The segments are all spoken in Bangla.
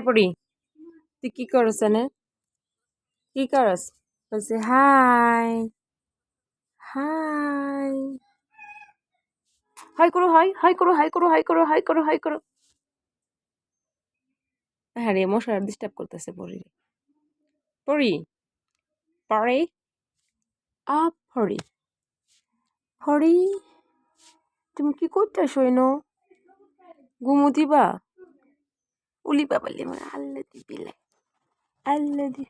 পড়ি তুই কি করস এনে কি করস বলছে হাই হাই হাই করো হাই হাই করো হাই করো হাই করো হাই করো হাই করো হ্যাঁ রে মশার ডিস্টার্ব করতেছে পড়ি পড়ি পড়ে আ পড়ি তুমি কি করতেছ এনো? ঘুমু দিবা উলি বাবালি আমার আল্লাহ দিবিলে আল্লাহ দি,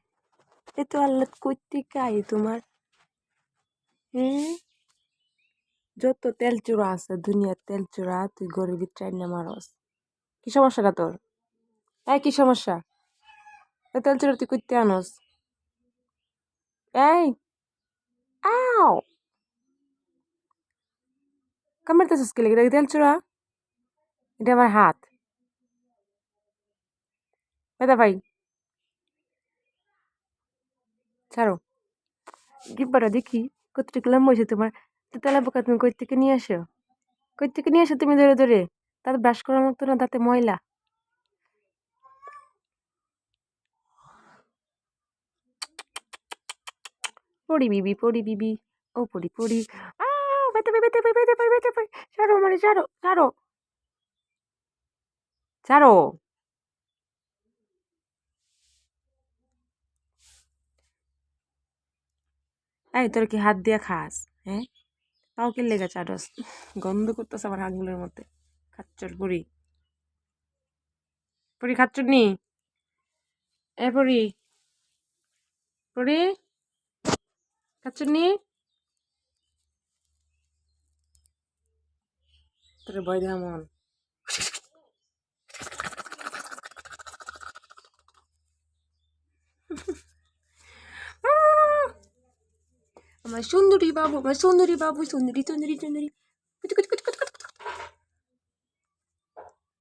এ তো আল্লাহ করতে কাই তোমার? হুম? যত তেল চূড়া আছে, দুনিয়ার তেল চূড়া তুই গরিবি ট্রেন না মারস। কি সমস্যাটা তোর? এই, কি সমস্যা? তেল চূড়া তুই করতে আনস? এই, আও! কামড়তেছিস কি লেগে? তেল চূড়া এটা আমার হাত। বেদা ভাই। ছাড়ো। গিব্বাটা দেখি কতটুকু লম্বা হয়েছে তোমার। তেলা পোকা তুমি কই থেকে নিয়ে আসো? কই থেকে নিয়ে আসো তুমি ধরে ধরে? তাতে ব্রাশ করার মতো না, তাতে ময়লা। পড়ি বিবি পড়ি বিবি। ও পড়ি পড়ি। বেতে বেতে ছাড়ো মানে ছাড়ো ছাড়ো। ছাড়ো। এই, তোর কি হাত দিয়ে খাস? হ্যাঁ? তাও কি লেগে চাটস গন্ধ করতেছে আমার হাতগুলোর মধ্যে। খাচ্চর পড়ি পড়ি খাচ্চর নি? এ পড়ি পড়ি খাচ্চর নি? তোর ভয় দেওয়া মন। আমার সুন্দরী বাবু আমার সুন্দরী বাবু সুন্দরী সুন্দরী সুন্দরী।